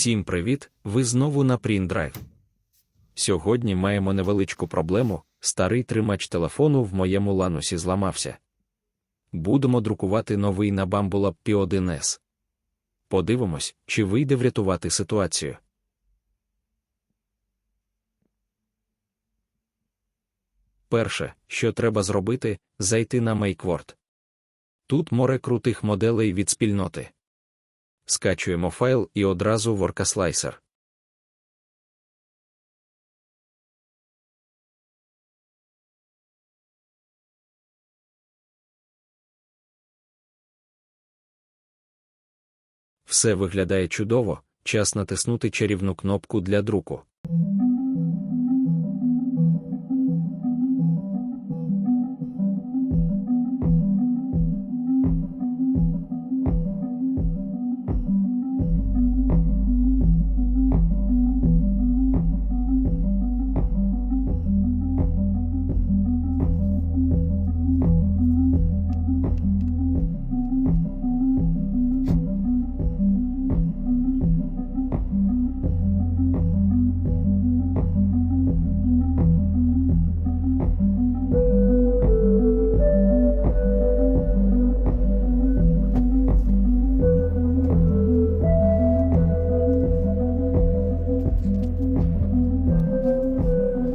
Всім привіт! Ви знову на PrintDrive. Сьогодні маємо невеличку проблему. Старий тримач телефону в моєму ланусі зламався. Будемо друкувати новий на Bambula P1S. Подивимось, чи вийде врятувати ситуацію. Перше, що треба зробити, зайти на MakeWord. Тут море крутих моделей від спільноти. Скачуємо файл і одразу в OrcaSlicer. Все виглядає чудово, час натиснути чарівну кнопку для друку.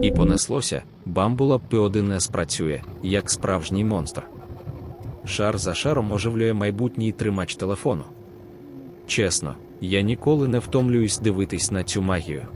І понеслося, бамбула P1S працює, як справжній монстр. Шар за шаром оживлює майбутній тримач телефону. Чесно, я ніколи не втомлююсь дивитись на цю магію.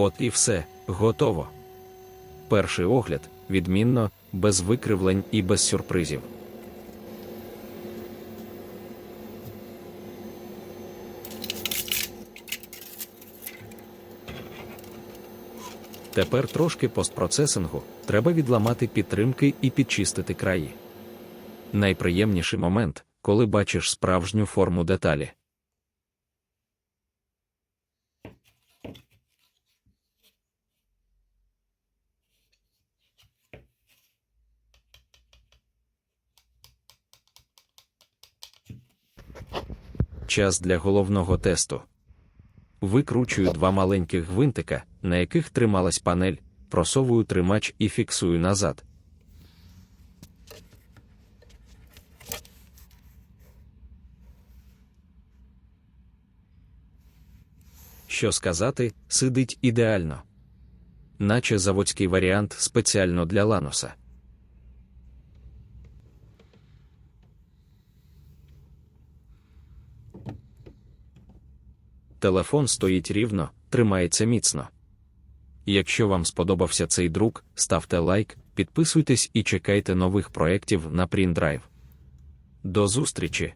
От і все, готово. Перший огляд відмінно, без викривлень і без сюрпризів. Тепер трошки постпроцесингу треба відламати підтримки і підчистити краї. Найприємніший момент, коли бачиш справжню форму деталі. Час для головного тесту. Викручую два маленьких гвинтика, на яких трималась панель, просовую тримач і фіксую назад. Що сказати, сидить ідеально. Наче заводський варіант спеціально для лануса. Телефон стоїть рівно, тримається міцно. Якщо вам сподобався цей друк, ставте лайк, підписуйтесь і чекайте нових проєктів на PrintDrive. До зустрічі!